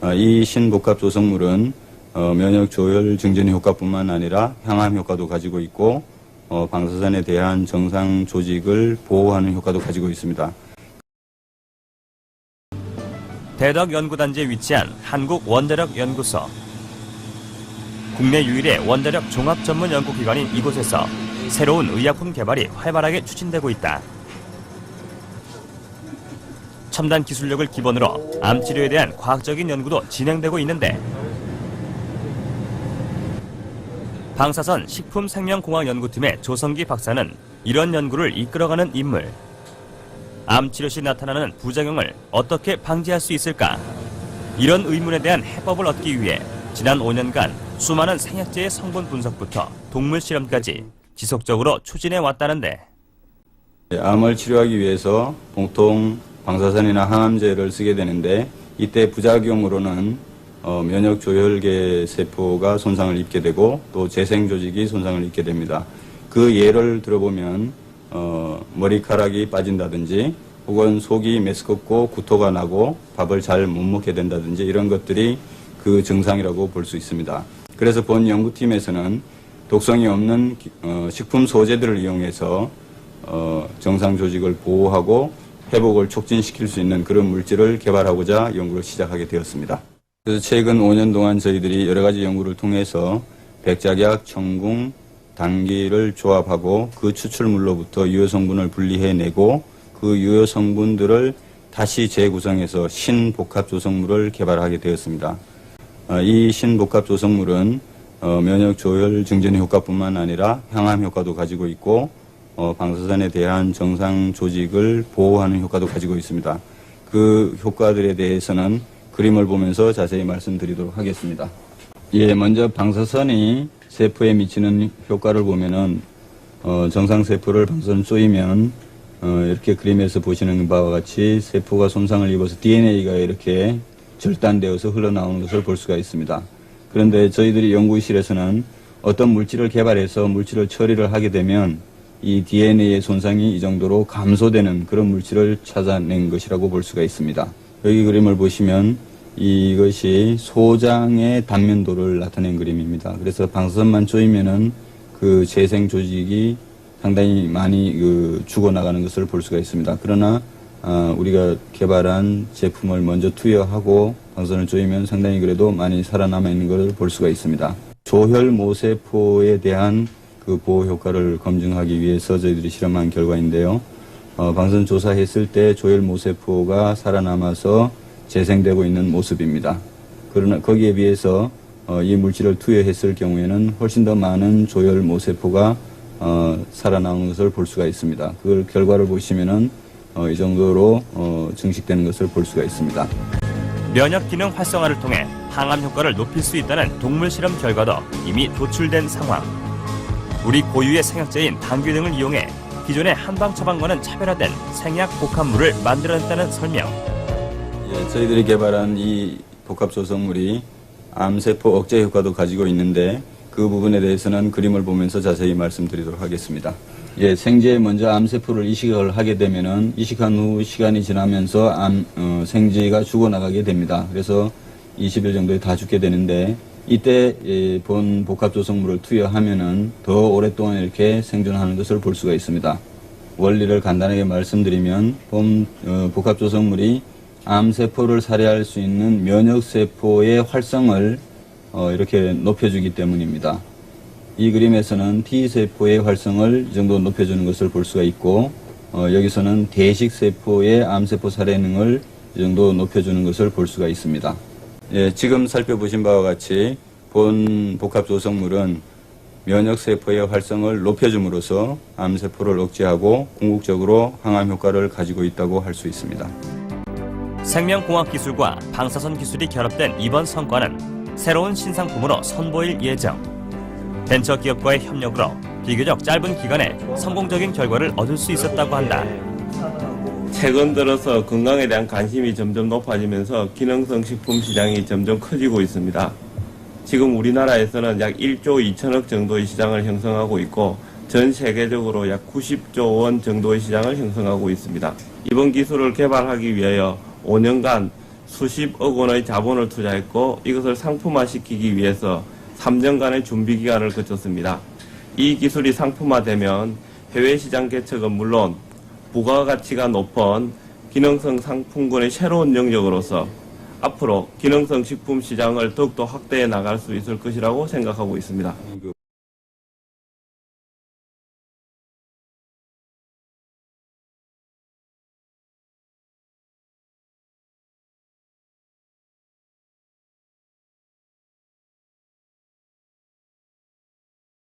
어, 이 신복합 조성물은 어, 면역 조혈 증진 효과뿐만 아니라 항암 효과도 가지고 있고 어, 방사선에 대한 정상 조직을 보호하는 효과도 가지고 있습니다. 대덕 연구단지에 위치한 한국 원자력 연구소. 국내 유일의 원자력 종합 전문 연구기관인 이곳에서 새로운 의약품 개발이 활발하게 추진되고 있다. 첨단 기술력을 기본으로 암 치료에 대한 과학적인 연구도 진행되고 있는데 방사선 식품생명공학연구팀의 조성기 박사는 이런 연구를 이끌어가는 인물. 암 치료 시 나타나는 부작용을 어떻게 방지할 수 있을까? 이런 의문에 대한 해법을 얻기 위해 지난 5년간 수많은 생약제의 성분 분석부터 동물 실험까지 지속적으로 추진해 왔다는데 예, 암을 치료하기 위해서 보통 방사선이나 항암제를 쓰게 되는데 이때 부작용으로는 어, 면역 조혈계 세포가 손상을 입게 되고 또 재생 조직이 손상을 입게 됩니다. 그 예를 들어보면 어, 머리카락이 빠진다든지 혹은 속이 메스껍고 구토가 나고 밥을 잘 못 먹게 된다든지 이런 것들이 그 증상이라고 볼 수 있습니다. 그래서 본 연구팀에서는 독성이 없는 기- 어, 식품 소재들을 이용해서 어, 정상 조직을 보호하고 회복을 촉진시킬 수 있는 그런 물질을 개발하고자 연구를 시작하게 되었습니다. 그래서 최근 5년 동안 저희들이 여러 가지 연구를 통해서 백작약, 청궁, 당기를 조합하고 그 추출물로부터 유효 성분을 분리해내고 그 유효 성분들을 다시 재구성해서 신복합 조성물을 개발하게 되었습니다. 어, 이 신복합 조성물은 어, 면역 조혈 증진 효과뿐만 아니라 항암 효과도 가지고 있고 어, 방사선에 대한 정상 조직을 보호하는 효과도 가지고 있습니다. 그 효과들에 대해서는 그림을 보면서 자세히 말씀드리도록 하겠습니다. 예, 먼저 방사선이 세포에 미치는 효과를 보면은 어, 정상 세포를 방사선 쏘이면 어, 이렇게 그림에서 보시는 바와 같이 세포가 손상을 입어서 DNA가 이렇게 절단되어서 흘러나오는 것을 볼 수가 있습니다. 그런데 저희들이 연구실에서는 어떤 물질을 개발해서 물질을 처리를 하게 되면 이 DNA의 손상이 이 정도로 감소되는 그런 물질을 찾아낸 것이라고 볼 수가 있습니다. 여기 그림을 보시면 이것이 소장의 단면도를 나타낸 그림입니다. 그래서 방사선만 쪼이면은 그 재생 조직이 상당히 많이 그 죽어나가는 것을 볼 수가 있습니다. 그러나 아, 우리가 개발한 제품을 먼저 투여하고 방사선을 쪼이면 상당히 그래도 많이 살아남아 있는 것을 볼 수가 있습니다. 조혈 모세포에 대한 그 보호 효과를 검증하기 위해서 저희들이 실험한 결과인데요. 어, 방사선 조사했을 때 조혈 모세포가 살아남아서 재생되고 있는 모습입니다. 그러나 거기에 비해서 어, 이 물질을 투여했을 경우에는 훨씬 더 많은 조혈 모세포가 어, 살아나오는 것을 볼 수가 있습니다. 그 결과를 보시면은 어, 이 정도로 어, 증식되는 것을 볼 수가 있습니다. 면역 기능 활성화를 통해 항암 효과를 높일 수 있다는 동물 실험 결과도 이미 도출된 상황. 우리 고유의 생약제인 당귀 등을 이용해 기존의 한방 처방과는 차별화된 생약 복합물을 만들어냈다는 설명. 예, 저희들이 개발한 이 복합 조성물이 암세포 억제 효과도 가지고 있는데 그 부분에 대해서는 그림을 보면서 자세히 말씀드리도록 하겠습니다. 예, 생제에 먼저 암세포를 이식을 하게 되면은 이식한 후 시간이 지나면서 암, 어, 생쥐가 죽어나가게 됩니다. 그래서 20일 정도에 다 죽게 되는데 이때 예, 본 복합 조성물을 투여하면은 더 오랫동안 이렇게 생존하는 것을 볼 수가 있습니다. 원리를 간단하게 말씀드리면 본 어, 복합 조성물이 암세포를 살해할 수 있는 면역세포의 활성을 어, 이렇게 높여주기 때문입니다. 이 그림에서는 T세포의 활성을 이 정도 높여주는 것을 볼 수가 있고 어, 여기서는 대식세포의 암세포 살해능을 이 정도 높여주는 것을 볼 수가 있습니다. 예, 지금 살펴보신 바와 같이 본 복합 조성물은 면역세포의 활성을 높여줌으로써 암세포를 억제하고 궁극적으로 항암 효과를 가지고 있다고 할 수 있습니다. 생명공학 기술과 방사선 기술이 결합된 이번 성과는 새로운 신상품으로 선보일 예정. 벤처 기업과의 협력으로 비교적 짧은 기간에 성공적인 결과를 얻을 수 있었다고 한다. 최근 들어서 건강에 대한 관심이 점점 높아지면서 기능성 식품 시장이 점점 커지고 있습니다. 지금 우리나라에서는 약 1조 2천억 정도의 시장을 형성하고 있고 전 세계적으로 약 90조 원 정도의 시장을 형성하고 있습니다. 이번 기술을 개발하기 위하여 5년간 수십억 원의 자본을 투자했고 이것을 상품화시키기 위해서 3년간의 준비 기간을 거쳤습니다. 이 기술이 상품화되면 해외 시장 개척은 물론 부가 가치가 높은 기능성 상품군의 새로운 영역으로서 앞으로 기능성 식품 시장을 더욱더 확대해 나갈 수 있을 것이라고 생각하고 있습니다. 그